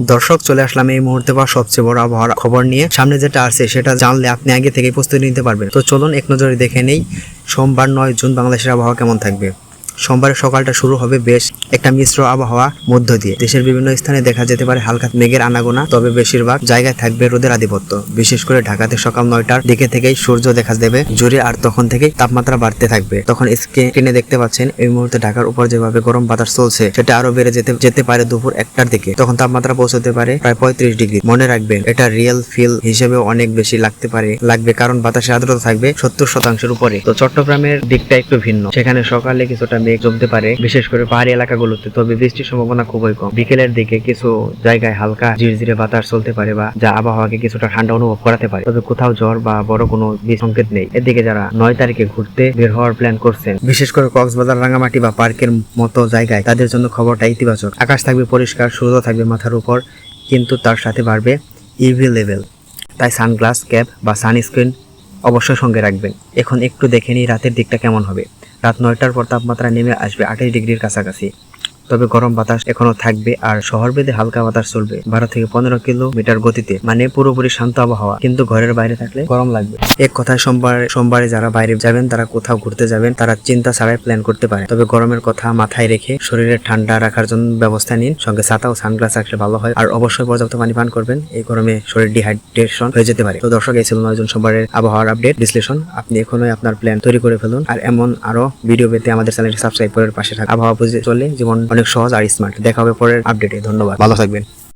দর্শক, চলে আসলাম এই মুহূর্তে বা সবচেয়ে বড় আবহাওয়ার খবর নিয়ে। সামনে যেটা আছে, সেটা জানলে আপনি আগে থেকে প্রস্তুতি নিতে পারবেন। তো চলুন, এক নজরে দেখে নেই, সোমবার নয় জুন বাংলাদেশের আবহাওয়া কেমন থাকবে? সোমবারের সকালটা শুরু হবে বেশ একটা মিশ্র আবহাওয়া মধ্য দিয়ে। দেশের বিভিন্ন স্থানে দেখা যেতে পারে হালকা মেঘের আনাগোনা, তবে বেশিরভাগ জায়গায় থাকবে রোদের আধিপত্য। বিশেষ করে ঢাকাতে সকাল নয়টার দিকে থেকেই সূর্য দেখা দেবে জোরে আর তখন থেকেই তাপমাত্রা বাড়তে থাকবে। তখন স্ক্রিনে দেখতে পাচ্ছেন, এই মুহূর্তে ঢাকার উপর যেভাবে গরম বাতাস চলছে, সেটা আরও বেড়ে যেতে যেতে পারে দুপুর একটার দিকে। তখন তাপমাত্রা পৌঁছতে পারে প্রায় পঁয়ত্রিশ ডিগ্রি। মনে রাখবেন, এটা রিয়েল ফিল হিসেবে অনেক বেশি লাগতে পারে, লাগবে কারণ বাতাসে আর্দ্রতা থাকবে সত্তর শতাংশের উপরে। তো চট্টগ্রামের দিকটা একটু ভিন্ন। সেখানে সকালে কিছুটা মেঘ জমতে পারে, বিশেষ করে পাহাড়ি এলাকাগুলোতে। তবে বৃষ্টির সম্ভাবনা খুবই কম। বিকেলের দিকে কিছু জায়গায় হালকা ঝিরঝিরে বাতাস চলতে পারে বা যা আবহাওয়াকে কিছুটা ঠান্ডা অনুভব করাতে পারে। তবে কোথাও জ্বর বা বড় কোনো সংকেত নেই। এদিকে যারা নয় তারিখে ঘুরতে বের হওয়ার প্ল্যান করছেন, বিশেষ করে কক্সবাজার রাঙামাটি বা পার্কের মতো জায়গায়, তাদের জন্য খবরটা ইতিবাচক। আকাশ থাকবে পরিষ্কার, সূর্য থাকবে মাথার উপর, কিন্তু তার সাথে বাড়বে ইভি লেভেল। তাই সানগ্লাস, ক্যাপ বা সানস্ক্রিন অবশ্যই সঙ্গে রাখবেন। এখন একটু দেখে নিই রাতের দিকটা কেমন হবে। রাত নয়টার পর তাপমাত্রা নেমে আসবে আঠাশ ডিগ্রির কাছাকাছি। তবে গরম বাতাস এখনও থাকবে আর শহর বেঁধে হালকা বাতাস চলবে। বারো থেকে পনেরো কিলোমিটার গতিতে মানে পুরোপুরি শান্ত আবহাওয়া। কিন্তু ঘরের বাইরে থাকলে গরম লাগবে। এক কথায় সোমবার, সোমবারে যারা বাইরে যাবেন, তারা কোথাও ঘুরতে যাবেন, তারা চিন্তা ছাড়াই প্ল্যান করতে পারে। তবে গরমের কথা মাথায় রেখে শরীরে ঠান্ডা রাখার জন্য ব্যবস্থা নিন। সঙ্গে ছাতা ও সানগ্লাস রাখলে ভালো হয়। আর অবশ্যই পর্যাপ্ত পানি পান করবেন। এই গরমে শরীর ডিহাইড্রেশন হয়ে যেতে পারে। তো দর্শক, এই ছিল নয়জন সোমবারের আবহাওয়ার আপডেট বিশ্লেষণ, আপনি এখনই আপনার প্ল্যান তৈরি করে ফেলুন। আর এমন আরও ভিডিও পেতে আমাদের চ্যানেলটি সাবস্ক্রাইব করে পাশে থাকুন। আবহাওয়া বুঝে চলে জীবন অনেক সহজ আর স্মার্ট দেখা হবে পরের আপডেটে ধন্যবাদ। ভালো থাকবেন।